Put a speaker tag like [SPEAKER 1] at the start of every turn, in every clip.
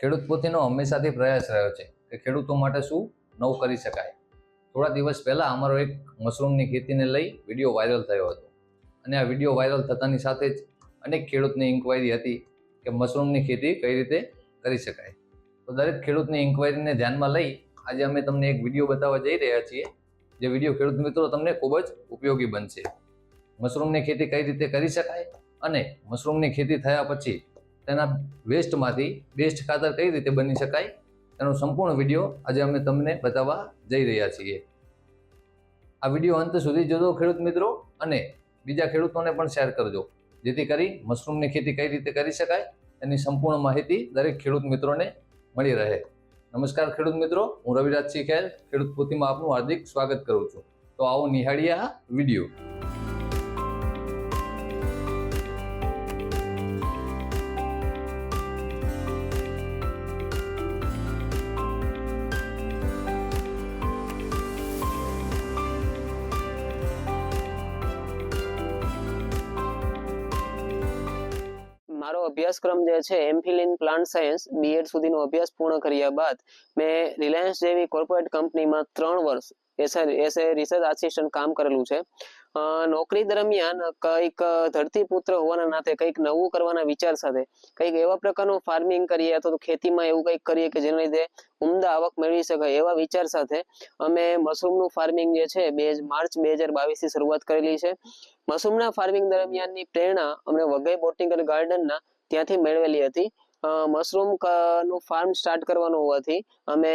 [SPEAKER 1] ખેડૂત પોતેનો હંમેશાથી પ્રયાસ રહ્યો છે કે ખેડૂતો માટે શું? નવું કરી શકાય. થોડા દિવસ પહેલાં અમારો એક મશરૂમની ખેતીને લઈ વીડિયો વાયરલ થયો હતો. અને આ વીડિયો વાયરલ થતાની સાથે જ અનેક ખેડૂતની ઇન્ક્વાયરી હતી કે મશરૂમની ખેતી કઈ રીતે કરી શકાય. તો દરેક ખેડૂતની ઇન્ક્વાયરીને ધ્યાનમાં લઈ આજે અમે તમને એક વીડિયો બતાવવા જઈ રહ્યા છીએ, જે વીડિયો ખેડૂત મિત્રો તમને ખૂબ જ ઉપયોગી બનશે. મશરૂમની ખેતી કઈ રીતે કરી શકાય અને મશરૂમની ખેતી થયા પછી તેના વેસ્ટમાંથી બેસ્ટ ખાતર કઈ રીતે બની શકાય તેનો સંપૂર્ણ વીડિયો આજે અમે તમને બતાવવા જઈ રહ્યા છીએ. આ વીડિયો અંત સુધી જોજો ખેડૂત મિત્રો અને બીજા ખેડૂતોને પણ શેર કરજો. જેથી કરી મશરૂમની ખેતી કઈ રીતે કરી શકાય એની સંપૂર્ણ માહિતી દરેક ખેડૂત મિત્રોને મળી રહે. નમસ્કાર ખેડૂત મિત્રો, હું રવિરાજસિંહ ખેલ ખેડૂત પોથીમાં આપનું હાર્દિક સ્વાગત કરું છું. તો આવો નિહાળીએ આ વીડિયો
[SPEAKER 2] અભ્યાસક્રમ જે છે MPhil in plant science BEd સુધીનો અભ્યાસ પૂર્ણ કર્યા બાદ મેં રિલાયન્સ જેવી કોર્પોરેટ કંપનીમાં ત્રણ વર્ષ એસ રિસર્ચ આસિસ્ટન્ટ કામ કરેલું છે. નોકરી દરમિયાન કંઈક ધરતીપુત્ર હોવાના નાતે કંઈક નવું કરવાના વિચાર સાથે કંઈક એવા પ્રકારનું ફાર્મિંગ કરીએ અથવા તો ખેતીમાં એવું કંઈક કરીએ કે જેના લીધે ઉમદા આવક મેળવી શકાય એવા વિચાર સાથે અમે મશરૂમનું ફાર્મિંગ જે છે, બે માર્ચ બે હજાર બાવીસથી શરૂઆત કરેલી છે. મશરૂમના ફાર્મિંગ દરમિયાનની પ્રેરણા અમને વઘઈ બોટનિકલ ગાર્ડનના ત્યાંથી મેળવેલી હતી. મશરૂમનું ફાર્મ સ્ટાર્ટ કરવાનું હોવાથી અમે,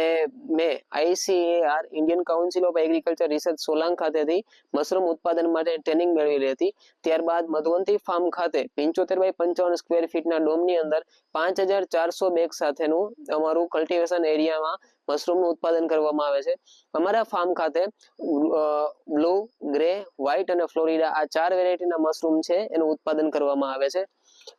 [SPEAKER 2] મેં ICAR Indian Council of Agriculture Research Solang ખાતેથી મશરૂમ ઉત્પાદન માટે ટ્રેનિંગ મેળવેલી હતી. ત્યારબાદ મધવંતી ફાર્મ ખાતે પંચોતેર બાય પંચાવન સ્ક્વેર ફીટના ડોમની અંદર પાંચ હજાર ચારસો બેગ સાથેનું અમારું કલ્ટિવેશન એરિયામાં મશરૂમનું ઉત્પાદન કરવામાં આવે છે. અમારા ફાર્મ ખાતે બ્લુ ગ્રે વ્હાઇટ અને ફ્લોરિડા આ ચાર વેરાયટીના મશરૂમ છે, એનું ઉત્પાદન કરવામાં આવે છે.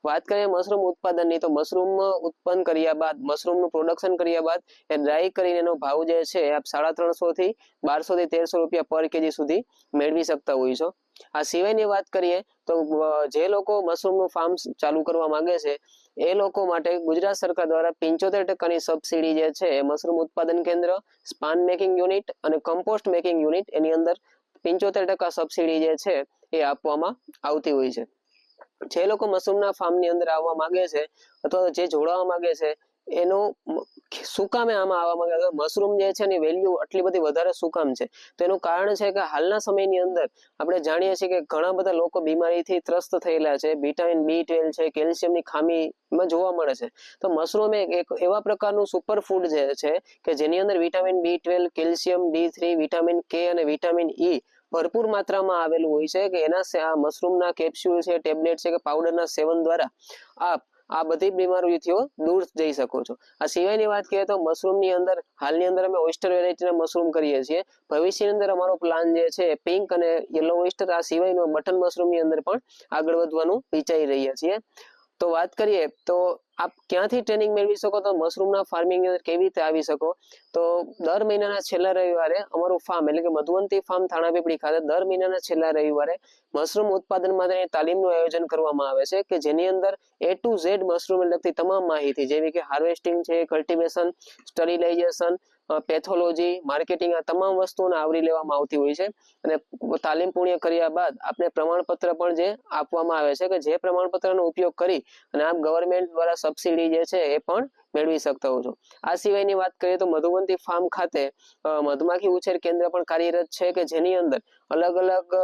[SPEAKER 2] વાત કરીએ મશરૂમ ઉત્પાદનની, તો મશરૂમ ઉત્પન્ન કર્યા બાદ, મશરૂમનું પ્રોડક્શન કર્યા બાદ, એ ડ્રાય કરીને એનો ભાવ જે છે આપ સાડા ત્રણસો થી બારસો થી તેરસો રૂપિયા પર કેજી સુધી મેળવી શકતા હોય છો. આ સિવાયની વાત કરીએ, તો જે લોકો મશરૂમનું ફાર્મ ચાલુ કરવા માંગે છે, એ લોકો માટે ગુજરાત સરકાર દ્વારા પંચોતેર ટકાની સબસિડી જે છે મશરૂમ ઉત્પાદન કેન્દ્ર સ્પાન મેકિંગ યુનિટ અને કમ્પોસ્ટ મેકિંગ યુનિટ એની અંદર પંચોતેર ટકા સબસિડી જે છે, એ આપવામાં આવતી હોય છે. જે લોકો મશરૂમના ફાર્મની અંદર આવવા માંગે છે અથવા જે જોડાવા માંગે છે, એનું શું કામે આમાં આવવા માંગે છે. મશરૂમ જે છે એની વેલ્યુ આટલી બધી વધારે શું કામ છે. તો એનું કારણ છે કે હાલના સમયની અંદર આપણે જાણીએ છીએ કે ઘણા બધા લોકો બીમારીથી ત્રસ્ત થયેલા છે. વિટામિન બી ટ્વેલ્વ છે, કેલ્શિયમની ખામીમાં જોવા મળે છે. તો મશરૂમ એક એવા પ્રકારનું સુપર ફૂડ જે છે કે જેની અંદર vitamin B twelve calcium D three vitamin K અને વિટામિન ઈ ભરપૂર માત્રામાં આવેલું હોય છે કે એના આ મશરૂમના કેપ્સ્યુલ છે ટેબ્લેટ છે કે પાવડરના સેવન દ્વારા આપ આ બધી બીમારીઓથી દૂર જઈ શકો છો. આ સિવાયની વાત કરીએ તો મશરૂમની અંદર હાલની અંદર અમે ઓઇસ્ટર વેરાયટીના મશરૂમ કરીએ છીએ. ભવિષ્યની અંદર અમારો પ્લાન જે છે પિંક અને યલો ઓઇસ્ટર આ સિવાયનો બટન મશરૂમની અંદર પણ આગળ વધવાનું વિચારી રહ્યા છીએ. તો વાત કરીએ તો આપ ક્યાંથી ટ્રેનિંગ મેળવી શકો તો મશરૂમના ફાર્મિંગ અંદર કેવી રીતે આવી શકો? તો દર મહિનાના છેલ્લા રવિવારે અમારું ફાર્મ એટલે કે મધુવંતી ફાર્મ થાણાપીપળી ખાતે દર મહિનાના છેલ્લા રવિવારે મશરૂમ ઉત્પાદન માટેની તાલીમનું આયોજન કરવામાં આવે છે કે જેની અંદર એ ટુ ઝેડ મશરૂમ લગતી તમામ માહિતી જેવી કે હાર્વેસ્ટિંગ છે કલ્ટિવેશન સ્ટરીલાઇઝેશન પેથોલોજી, માર્કેટિંગ આ તમામ વસ્તુઓને આવરી લેવામાં આવતી હોય છે. અને તાલીમ પૂર્ણ કર્યા બાદ આપને પ્રમાણપત્ર પણ જે આપવામાં આવે છે કે જે પ્રમાણપત્રનો ઉપયોગ કરી અને આપ ગવર્મેન્ટ દ્વારા સબસિડી જે છે એ પણ મેળવી શકતા હો છો. આ સિવાયની વાત કરીએ તો મધુવંતી ફાર્મ ખાતે મધમાખી ઉછેર કેન્દ્ર પણ કાર્યરત છે કે જેની અંદર અલગ અલગ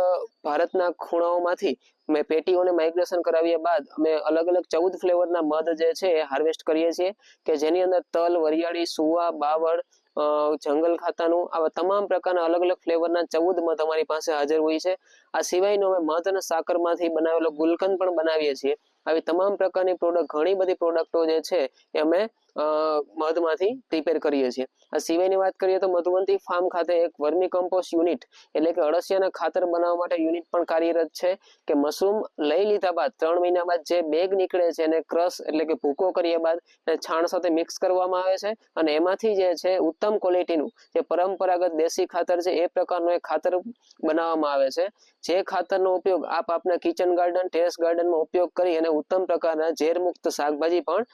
[SPEAKER 2] ભારતના ખૂણાઓમાંથી મેં પેટીઓને માઇગ્રેશન કરાવ્યા બાદ અમે અલગ અલગ ચૌદ ફ્લેવરના મધ જે છે એ હાર્વેસ્ટ કરીએ છીએ કે જેની અંદર તલ, વરિયાળી, સુવા, બાવળ જંગલ ખાતાનું આવા તમામ પ્રકારના અલગ અલગ ફ્લેવરના ચૌદ મધ અમારી પાસે હાજર હોય છે. આ સિવાયનો અમે મધ અને સાકરમાંથી બનાવેલો ગુલકંદ પણ બનાવીએ છીએ. આવી તમામ પ્રકારની પ્રોડક્ટ, ઘણી બધી પ્રોડક્ટો જે છે એ અમે મધમાંથી પ્રિપેર કરીએ છીએ. આ સિવાયની વાત કરીએ તો મધુવંતી ફાર્મ ખાતે એક વર્મી કમ્પોસ્ટ યુનિટ એટલે કે અળસિયાના ખાતર બનાવવા માટે યુનિટ પણ કાર્યરત છે કે મશરૂમ લઈ લીધા બાદ ત્રણ મહિના બાદ જે બેગ નીકળે છે એને ક્રશ એટલે કે ભૂકો કર્યા બાદ છાણ સાથે મિક્સ કરવામાં આવે છે અને એમાંથી જે છે ઉત્તમ ક્વોલિટીનું જે પરંપરાગત દેશી ખાતર છે એ પ્રકારનું એક ખાતર બનાવવામાં આવે છે. જે ખાતરનો ઉપયોગ આપ આપના કિચન ગાર્ડન ટેરેસ ગાર્ડનમાં ઉપયોગ કરી અને ઉત્તમ પ્રકારના ઝેર મુક્ત શાકભાજી પણ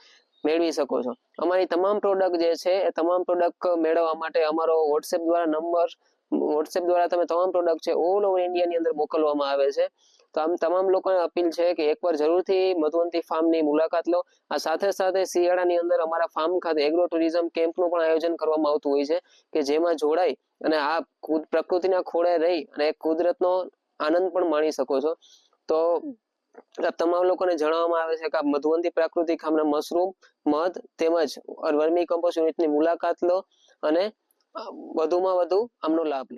[SPEAKER 2] મેળવી શકો છો. અમારી તમામ પ્રોડક્ટ જે છે, એ તમામ પ્રોડક્ટ મેળવવા માટે અમારો વોટ્સએપ દ્વારા નંબર વોટ્સએપ દ્વારા તમે તમામ પ્રોડક્ટ છે ઓલ ઓવર ઇન્ડિયાની અંદર મોકલવામાં આવે છે. તો આમ તમામ લોકોને અપીલ છે કે એકવાર જરૂરથી મધુવંતી ફાર્મની મુલાકાત લો. આ સાથે સાથે શિયાળાની અંદર અમારા ફાર્મ ખાતે એગ્રો ટુરિઝમ કેમ્પનું પણ આયોજન કરવામાં આવતું હોય છે, કે જેમાં જોડાઈ અને આ પ્રકૃતિના ખોળે રહી અને કુદરતનો આનંદ પણ માણી શકો છો. તો તમામ લોકોને જણાવવામાં આવે છે કે આ મધુવંતી પ્રાકૃતિક ખામના મશરૂમ, મધ તેમજ વર્મી કમ્પોસ્ટ યુનિટની મુલાકાત લો અને વધુમાં વધુ આમનો લાભ લો.